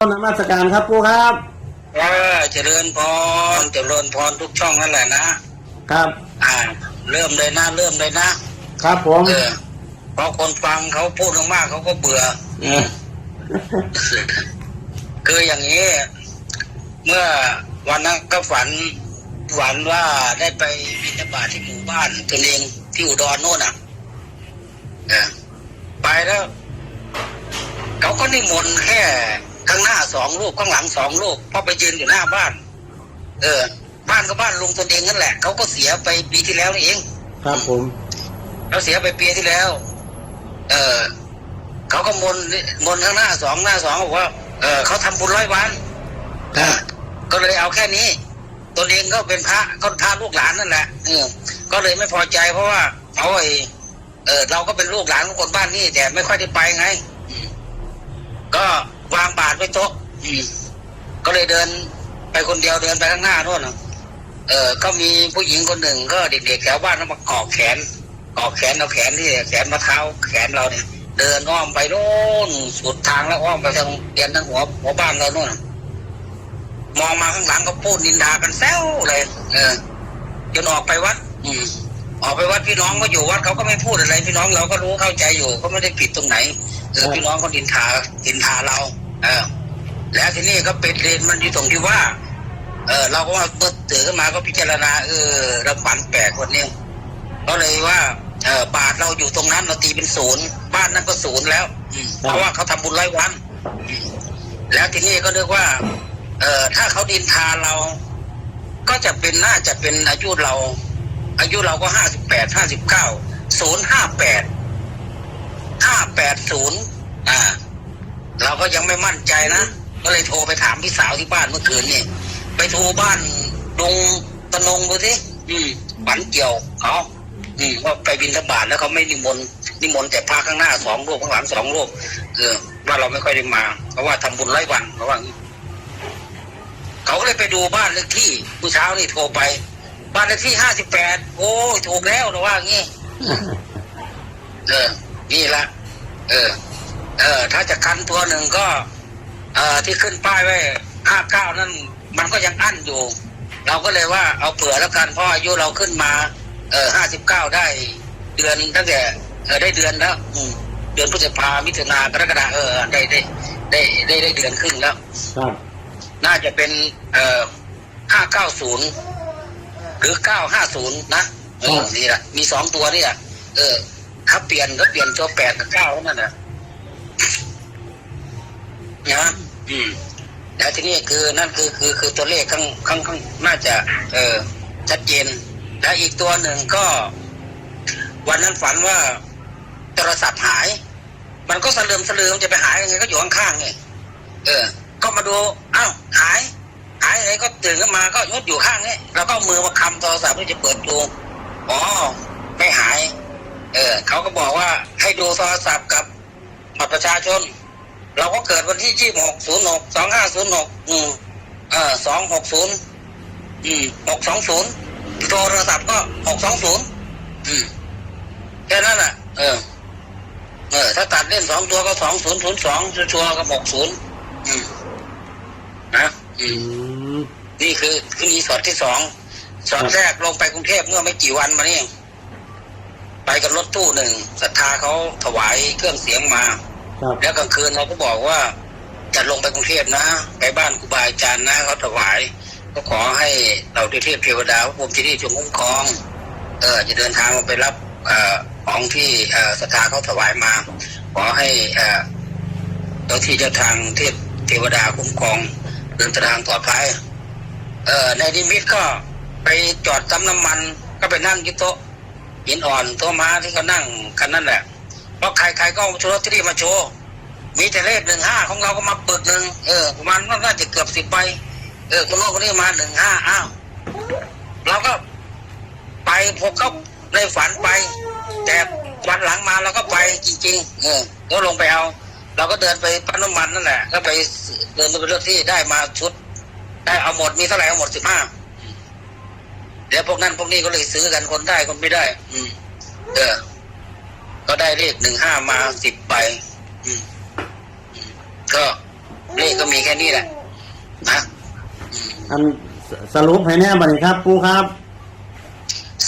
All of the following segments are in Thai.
นมัสการครับปูครับเออเจริญพรเจริญพรทุกช่องนั่นแหละนะครับ อ่า เริ่มเลยนะเริ่มเลยนะครับผมเออเพราะคนฟังเขาพูดมากๆเขาก็เบื่ออืมคืออย่างนี้ เมื่อวันนั้นก็ฝันฝันว่าได้ไปบิณฑบาตที่หมู่บ้านตัวเองที่อุดรโน่นอะเออไปแล้วเขาก็นิมนต์แค่ ข้างหน้าสองรูปข้างหลังสองรูปเพราะไปยืนอยู่หน้าบ้าน เออ บ้านก็บ้านลุงตนเองนั่นแหละเขาก็เสียไปปีที่แล้วนี่เอง ครับผมเราเสียไปปีที่แล้ว เออเขาก็มนต์มนต์ข้างหน้าสองหน้าสองบอกว่าเออเขาทำบุญร้อยวันครับก็เลยเอาแค่นี้ตนเองก็เป็นพระก็พระลูกหลานนั่นแหละเออก็เลยไม่พอใจเพราะว่าเอาไอ้เออเราก็เป็นลูกหลานของคนบ้านนี่แต่ไม่ค่อยได้ไปไงอืมก็ วางบาตรไว้โต๊ะ อืม ก็เลยเดินไปคนเดียวเดินไปข้างหน้าโน่นน่ะเออ ก็มีผู้หญิงคนหนึ่งก็เด็กๆแถวบ้านเขามาเกาะแขนเกาะแขนเอาแขนที่แขนมาเท้าแขนเราเนี่ย เดินอ้อมไปโน่นสุดทางแล้วอ้อมไปทางเตียนทางหัวหัวบ้านเราโน่นน่ะมองมาข้างหลังก็พูดนินทากันแซวเลย เออจนออกไปวัด อืม ออกไปวัดพี่น้องก็อยู่วัดเขาก็ไม่พูดอะไร พี่น้องเราก็รู้เข้าใจอยู่ก็ไม่ได้ผิดตรงไหนเออพี่น้องเขาดินทาดินทาเรา เออ แล้วทีนี้ก็เป็นเรนมันอยู่ตรงที่ว่า เออเราก็ว่าเมื่อตื่นขึ้นมาก็พิจารณาเออเราฝันแปลกวันนี้ก็เลยว่าเออบาทเราอยู่ตรงนั้นเราตีเป็นศูนย์บ้านนั้นก็ศูนย์แล้วอืมเพราะว่าเขาทำบุญร้อยวันอืมแล้วทีนี้ก็เรียกว่า เอ่อถ้าเขาดินทาเรา ก็จะเป็นน่าจะเป็นอายุเรา อายุเราก็ห้าสิบแปดห้าสิบเก้าศูนย์ห้าแปดห้าแปดศูนย์อ่า เราก็ยังไม่มั่นใจนะก็เลยโทรไปถามพี่สาวที่บ้านเมื่อคืนนี่ไปโทรบ้านดงตะนงดูสิอืมฝันเกี่ยวเขาอืมว่าไปบินทบาทแล้วเขาไม่นิมนต์นิมนต์แต่พระข้างหน้าสองรูปข้างหลังสองรูปเออว่าเราไม่ค่อยได้มาเพราะว่าทำบุญไร้วันเพราะว่างี้เขาก็เลยไปดูบ้านเลขที่ผู้เช้านี่โทรไป บ้านเลขที่ห้าสิบแปดโอ้ยถูกแล้วนะว่างี้เออนี่ละเออ เออถ้าจะคันตัวหนึ่งก็ เอ่อที่ขึ้นป้ายไว้ห้าเก้านั่นมันก็ยังอั้นอยู่ เราก็เลยว่าเอาเผื่อแล้วกันเพราะอายุเราขึ้นมา เออห้าสิบเก้าได้เดือนตั้งแต่เออได้เดือนแล้วอืมเดือนพฤษภามิถุนากรกฎาเออได้ได้ได้ได้ได้เดือนครึ่งแล้วครับน่าจะเป็น เอ่อห้าเก้าศูนย์หรือเก้าห้าศูนย์นะเออนี่แหละมีสองตัวนี่แหละเออถ้าเปลี่ยนก็เปลี่ยนตัวแปดกับเก้าเท่านั้นนะ นะอืมแล้วทีนี้คือนั่นคือคือคือตัวเลขข้างข้างข้างน่าจะ เออชัดเจน และอีกตัวหนึ่งก็ วันนั้นฝันว่าโทรศัพท์หาย มันก็สะลืมสะลืมจะไปหายยังไงก็อยู่ข้างๆไงเออ ก็มาดูอ้าวหาย หายอะไรก็ตื่นขึ้นมาก็ยดอยู่ข้างนี้แล้วก็เอามือมาคำโทรศัพท์เพื่อจะเปิดดูอ๋อไม่หาย เออเขาก็บอกว่าให้ดูโทรศัพท์กับ บัตรประชาชน เราก็เกิดวันที่ยี่หกศูนย์หกสองห้าศูนย์หกอืมเออสองหกศูนย์อืมหกสองศูนย์โทรศัพท์ก็หกสองศูนย์อืมแค่นั้นแหละเออ เออ ถ้าตัดเล่นสองตัวก็สองศูนย์ศูนย์สองชัวร์ๆกับหกศูนย์อืมนะอือืมมนี่คือคือมีสอดที่สองสอดแรกลงไปกรุงเทพเมื่อไม่กี่วันมานี่เองไปกับรถตู้หนึ่งศรัทธาเขาถวายเครื่องเสียงมาครับ แล้วกลางคืนเราก็บอกว่า จะลงไปกรุงเทพนะ ไปบ้านครูบาอาจารย์นะเขาถวาย ก็ขอให้เราเทพเทวดาพระพรหมที่นี่จงคุ้มครอง เออจะเดินทางไปรับอของที่ศรัทธาเขาถวายมา ขอให้เจ้าที่เจ้าทางเทพเทวดาคุ้มครองเดินทางปลอดภัยเออในดิมิตก็ไปจอดซ้ำน้ำมันก็ไปนั่งที่โต๊ะหินอ่อนโต๊ะม้าที่เขานั่งกันนั่นแหละ เพราะใครๆก็เอาโชว์ลอตเที่มาโชว์มีแต่เลขหนึ่งห้าของเราก็มาปึกหนึ่งเออประมาณน่าจะเกือบสิบใบเออคนโน้นคนนี้มาหนึ่งห้าอ้าวเราก็ไปพบเขาในฝันไป แต่วันหลังมาเราก็ไปจริงๆเออก็ลงไปเอา เราก็เดินไปปั๊มน้ำมันนั่นแหละก็ไปเดินไปเลือกที่ได้มาชุด ได้เอาหมดมีเท่าไหร่เอาหมดสิบห้าเดี๋ยวพวกนั้นพวกนี้ก็เลยซื้อกันคนได้คนไม่ได้ อืม เออ ก็ได้เลขหนึ่งห้ามาสิบใบอืมอืมก็เลขก็มีแค่นี้แหละนะอันสสรุปให้แน่บัดนี้ครับปูครับ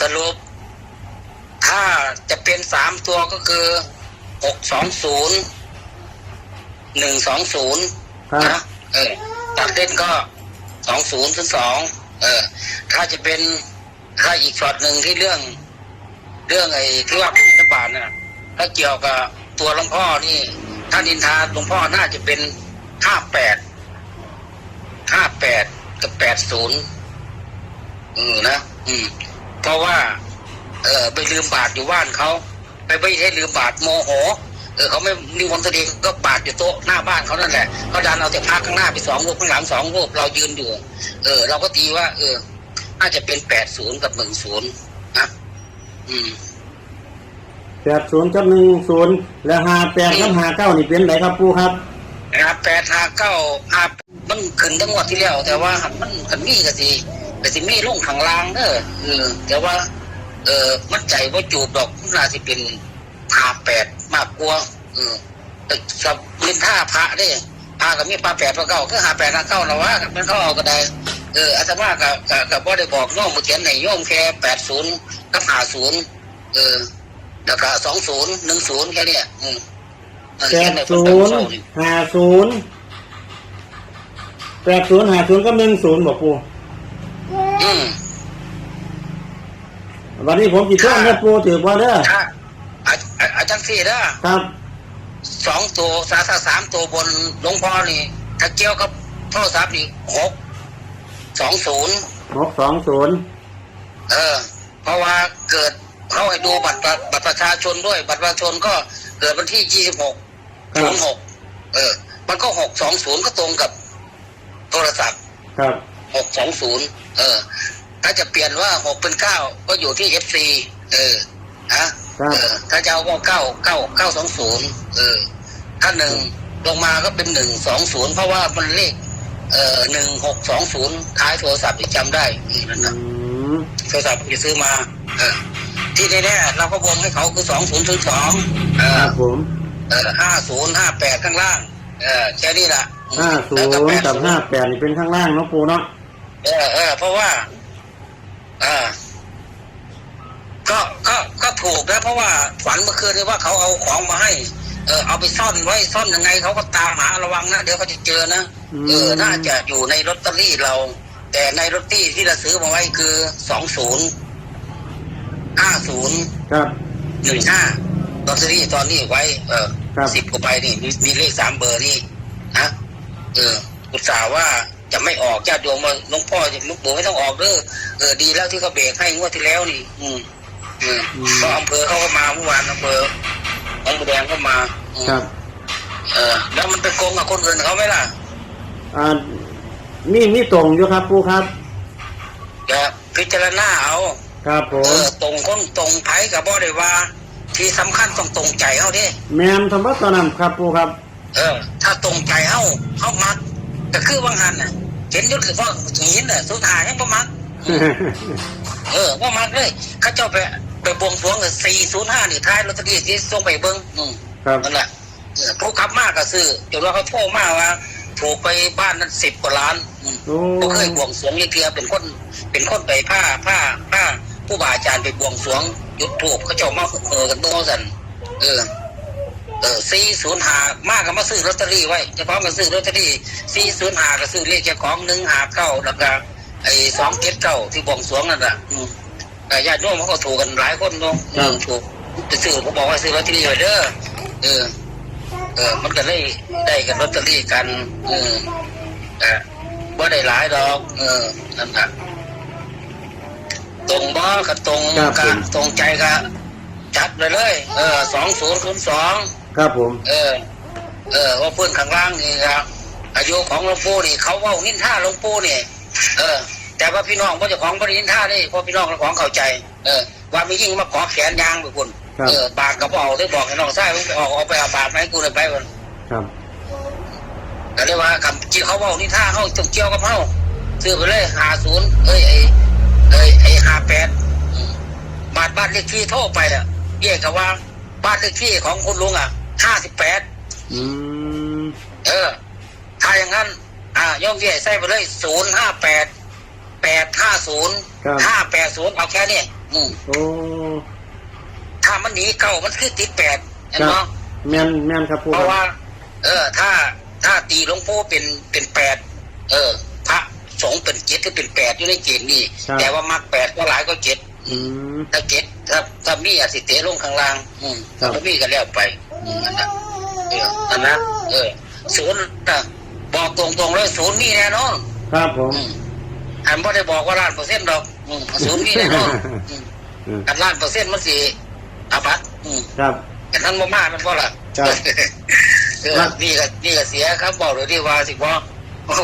สรุป ถ้าจะเป็นสามตัวก็คือหกสองศูนย์หนึ่งสองศูนย์ครับนะเออตัดเล่นก็สองศูนย์ถึงสองเออ ถ้าจะเป็นถ้าอีกช็อตหนึ่งที่เรื่อง เรื่องไอ้ที่ว่าเป็นรัฐบาลน่ะ ถ้าเกี่ยวกับตัวหลวงพ่อนี่ถ้านินทาหลวงพ่อน่าจะเป็นห้าแปดห้าแปดกับแปดศูนย์อืมนะอืม เพราะว่า เออไปลืมบาทอยู่บ้านเขาไปไม่ให้ลืมบาทโมโหเออเขาไม่มีวันแสดงก็บาทอยู่โต๊ะหน้าบ้านเขานั่นแหละเขาดันเอาแต่พักข้างหน้าไปสองรูปข้างหลังสองรูปเรายืนอยู่ เออ เราก็ตีว่า เออน่าจะเป็นแปดศูนย์กับหนึ่งศูนย์นะอืม ปดศูนย์กับหนึ่งศูนย์และห้าแปดกับห้าเก้านี่เป็นไรครับปูครับนะครับแปดห้าเก้าห้ามันขึ้นทั้งหมดที่แล้ว แต่ว่ามันกันมีก็สิก็สิมีลงข้างล่างเด้อเออแต่ว่า เออมันใจว่าจูบดอกน่าสิเป็นห้าแปดมากกว่าเออแต่กับเล่นท่าพระเด้พากับมีปลาแปดปลาเก้าคือหาแปดหาเก้าเราว่ามันเขาเอาก็ได้เอออาตมากับกับกับว่าได้บอกน้มมาเขียนในโยมแค่แปดศูนย์กับหาศูนย์เออ แล้วก็สองศูนย์หนึ่งศูนย์แค่เนี้ยอืมเออแปเขียดนในศูพุทธนย์ศาสนาห้าศูนย์แปดศูนย์ห้าศูนย์กับหนึ่งศูนย์บอกปูอืมวันนี้ผมจีท่องเด้อปูถือว่าเด้อถ้าอาอาอาจารย์สี่นะครับสองตัวสาสาสามตัวบนหลวงพ่อนี่ถ้าเกี่ยวกับโทรศัพท์นี่หกสองศูนย์หกสองศูนย์เออ เพราะว่าเกิด เขาให้ดูบัตรประบัตรประชาชนด้วย บัตรประชาชนก็เกิดวันที่ยี่สิบหกครัศูบนย์หกเออ มันก็หกสองศูนย์ก็ตรงกับโทรศัพท์ครับหกสองศูนย์เออ ถ้าจะเปลี่ยนว่าหกเป็นเก้าก็อยู่ที่เอฟซีเออฮะครับเออ ถ้าจะเอาก็เก้าเก้าเก้าสองศูนย์เออ ถ้าหนึ่งลงมาก็เป็นหนึ่งสองศูนย์เพราะว่ามันเลขเอ่อหนึ่งหกสองศูนย์ท้ายโทรศัพท์ที่จำได้นี่นั่นอืนะมโทรศัพท์ที่ซื้อมา เออ ที่แน่ๆเราก็วงให้เขาคือสองศูนย์ถึงสองเอคอรับผมเออห้าศูนย์ห้าแปดข้างล่าง เออแค่นี้แหละห้าศูนย์กับห้าแปดนี่เป็นข้างล่างเนาะปูเนาะเออเออเพราะว่าเออก็ก็ก็ถูกนะเพราะว่าฝันเมื่อคืนนี้ว่าเขาเอาของมาให้ เออเอาไปซ่อนไว้ซ่อนยังไงเขาก็ตามหาระวังนะเดี๋ยวเขาจะเจอนะเออน่าจะอยู่ในลอตเตอรี่เรา แต่ในลอตเตอรี่ที่เราซื้อมาไว้คือสองศูนย์ ห้าศูนย์ครับหนึ่งห้าลอตเตอรี่ตอนนี้ไว้ เออครับสิบกว่าใบนี่มีมีเลขสามเบอร์นี่นะเอออุตส่าห์ว่าจะไม่ออกญาติโยมมาหลวงพ่อจะลุกปู่ไม่ต้องออกเด้อเออดีแล้วที่เขาเบรกให้งวดที่แล้วนี่ อืมอืมอืมก็อำเภอเขาก็มาเมื่อวานอำเภอหนองบัวแดงก็มาอืมครับเออ แล้วมันไปโกงกับคนอื่นเขาไหมล่ะอ่ามีมีตรงอยู่ครับปูครับจะพิจารณาเอา ครับผเอมอตรงคนตรงไผกับบ่ได้ว่า ที่สำคัญต้องตรงใจเขาดิแมนธรรมะตอนนั้นครับปูครับเออ ถ้าตรงใจเฮาเฮามักก็คือว่างหันน่ะเห็นอยุทธคือพ่อหินน่ะสุดท้ายยังบ่มัก เออบ่มักเลยเขาเจ้าไปไปบวงสรวงกับ405นี่ท้ายลอตเตอรี่ที่ส่งไปเบิ่งอืม ครับนั่นแหละเออผู้ขับมากก็ซื้อจนว่าเขาโทรมาว่าถูกไปบ้านนั้น10กว่าล้านอืมโอ้บ่เคยบวงสรวงยี่เกียเป็นคน เป็นคนไปผ้าผ้าผ้า ผู้บาอาจารย์ไปบวงสรวงจุดถูกเขาเจ้ามาเออกันโตสันเออเออสี่ศูนย์หามากก็มาซื้อลอตเตอรี่ไว้เจ้าของก็ซื้อลอตเตอรี่สี่ศูนย์หาก็ซื้อเลขเจ้าของหนึ่งหาเก้าแล้วก็ไอ้สองเจ็ดเก้าที่บวงสรวงนั่นแหละอืมแต่ญาติโยมเขาก็ถูกกันหลายคนเนาะอืมถูกไปซื้อผมบอกว่าซื้อลอตเตอรี่ไว้เด้อเออ เออ มันก็เลยได้กันลอตเตอรี่กัน เออแต่ว่าได้หลายดอก เออนั่นแหละ ตรงบ่กับตรงครับกัผบมตรงใจก็จัดเลยเลย เออสองศูนย์ศูนย์สองครับผม เออ เออว่าเพื่อนข้างล่างนี่ครับอายุของหลวงปู่นี่ เขาเว่านินท่าหลวงปู่นี่ เออ แต่ว่าพี่น้องก็จะของบรินินท่าได้เพราะพี่น้องเราของเข้าใจ เออ ว่าไม่ยิ่งมาขอแขนยางไปคุณครับ เออบาทกระเป๋าได้บอกให้น้องชายมึงไปออกเอาไปเอาบาทมาให้กูเลยไปคนครับ ก็เลยว่าคำที่เขาเว่านินท่าเขาจงเกี่ยวกับเขาซื้อไปเลยหาศูนย์เอ้ยไอ้ เอ้ยไอ้ห้าแปดบาทบ้านเลขที่โทรไปเนี่ยเรียกกับว่า บ้านเลขที่ของคุณลุงอะห้าสิบแปดอืมเออท้ายอย่างนั้น อ่าโยมพี่ใส่ไปเลยศูนย์ห้าแปดแปดห้าศูนย์ครับห้าแปดศูนย์เอาแค่นี้อืมโอ้ถ้ามันหนีเก่ามันคือติดแปดเห็นคไหมรับแม่นแม่นครับปูเพครัราะบว่า เออ ถ้าถ้าตีหลวงพ่อเป็นเป็นแปดเออ พระสงฆ์เป็นเจ็ดก็เป็นแปดอยู่ในเกณฑ์นี่แต่ว่ามักแปดก็หลายก็เจ็ดอืม ถ้าเจ็ดถ้าถ้ามีอาสิเตะลงข้างล่าง อืมครับ ถ้ามีก็แล้วไปอืมอันนั้นเอออันนั้นเออศูนย์นะบอกตรงๆเลยศูนย์มีแน่นอนครับผม อืมอันไม่ได้บอกว่าล้านเปอร์เซ็นต์ดอกอืมศูนย์มีแน่นอนอืมอืมอันล้านเปอร์เซ็นต์มันสิอาบัตอืม ครับแต่ท่านบ่มามันเพราะล่ะครับ เออนี่ก็นี่ก็เสียครับบอกเลยที่ว่าสิบ่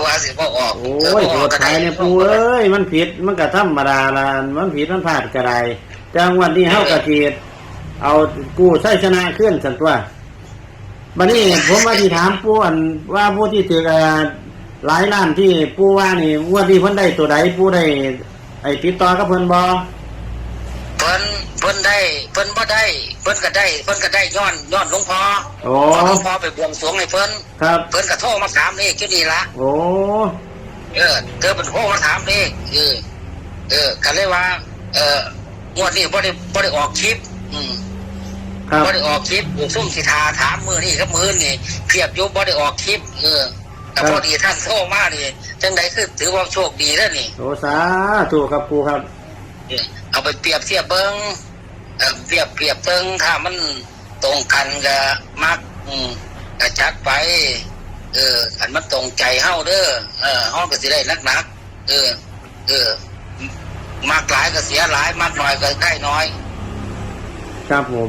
ว่าสิบ่ออกโอ้ยโหดท้ายเนี่ยปูเอ้ยมันผิดมันก็ธรรมดาละมันผิดมันพลาดก็ได้แต่วันนี้เฮากะทีเอากู้ใช้ชนะขึ้นสันตัวบัดนี้ผมว่าที่ถามปูอันว่าผู้ที่ถืออ่าหลายล้านที่ปูว่านี่งวดนี้เพิ่นได้ตัวใดปูได้ไอ้ติดต่อกับเพิ่นบ่เพิ่นเพิ่นได้เพิ่นบ่ได้ เพิ่นก็ได้ เพิ่นก็ได้ย้อนย้อนหลวงพ่อโอ้พอหลวงพ่อไปบวงสรวงให้เพิ่นครับ เพิ่นก็โทรมาถามเลขอยู่นี่ละโอ้เออเธอเป็นโทรมาถามเลขเออเออก็เลยว่า เอองวดนี้บ่ได้บ่ได้ออกคลิป อืมครับบ่ได้ออกคลิปซุ่มสิทาถามมือนี่กับมือนี่เพียบอยุบบ่ได้ออกคลิป เออแต่พอดีท่านโทรมานี่จังไดคือถือว่าโชคดีแล้วนี่โอ้สาธุครับปูครับเออเอา ไปเปรียบเทียบเบิ้งเออเปรียบเปรียบเบิ้งถ้ามันตรงกันก็มักอืมก็จัดไป เอออันมันตรงใจเฮาเด้อเออเฮาก็สิได้นักนักๆเออ เออมากหลายก็เสียหลาย มากน้อยก็ได้น้อย ครับผม